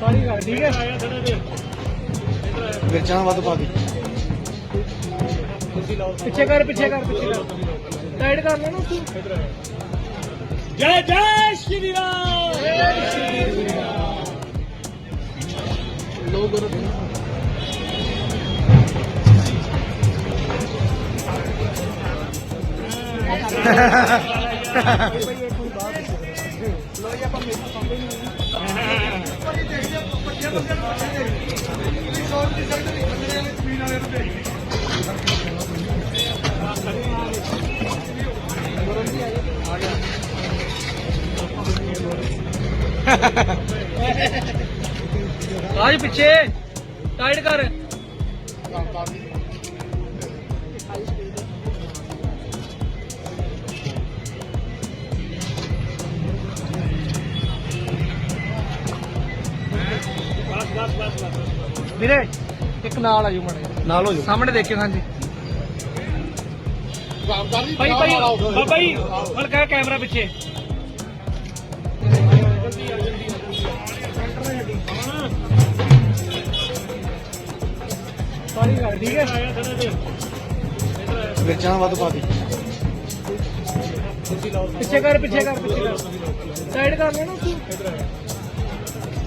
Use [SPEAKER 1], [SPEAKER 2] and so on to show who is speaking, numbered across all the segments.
[SPEAKER 1] ਸਾਰੀ ਗੱਲ ਠੀਕ ਹੈ
[SPEAKER 2] ਮਿਰਚਾਂ ਵੱਧ ਪਾ ਦੇ
[SPEAKER 1] ਪਿੱਛੇ ਕਰ ਪਿੱਛੇ ਕਰ ਪਿੱਛੇ ਕਰ। ਸਾਈਡ ਕਰ ਲੈ ਨਾ ਤੂੰ
[SPEAKER 3] ਜੈ ਜੈ ਸ਼੍ਰੀ ਰਾਮ।
[SPEAKER 1] ਜੈ ਸ਼੍ਰੀ ਰਾਮ। ਲੋਗ
[SPEAKER 3] ਰੱਖੋ Ha ha ha ha! ਬਸ ਪਿੱਛੇ। ਬਸ ਬਸ
[SPEAKER 1] ਵੀਰੇ ਇੱਕ ਨਾਲ ਆਜੋ ਮੜੇ
[SPEAKER 2] ਨਾਲ ਹੋ ਜਾ
[SPEAKER 1] ਸਾਹਮਣੇ ਦੇਖਿਓ ਹਾਂਜੀ। ਭਾਈ ਭਾਈ ਬਾਬਾ ਜੀ ਹਲਕਾ ਕੈਮਰਾ ਪਿੱਛੇ। ਸਾਰੀ ਗੱਲ ਠੀਕ ਹੈ?
[SPEAKER 2] ਮਿਰਚਾਂ ਵੱਧ ਪਾ ਦੇ।
[SPEAKER 1] ਪਿੱਛੇ ਕਰ ਪਿੱਛੇ ਕਰ ਪਿੱਛੇ ਕਰ। ਸਾਈਡ ਕਰ ਲੈ ਨਾ ਤੂੰ।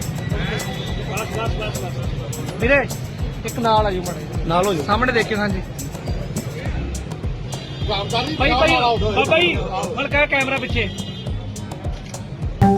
[SPEAKER 3] ਬਸ ਬਸ ਬਸ ਬਸ
[SPEAKER 1] ਵੀਰੇ ਇੱਕ ਨਾਲ ਆਜੋ ਮੜੇ
[SPEAKER 2] ਨਾਲ ਹੋ ਜਾ
[SPEAKER 1] ਸਾਹਮਣੇ ਦੇਖਿਓ ਹਾਂਜੀ। ਭਾਈ ਭਾਈ ਬਾਬਾ ਜੀ ਹਲਕਾ ਕੈਮਰਾ ਪਿੱਛੇ।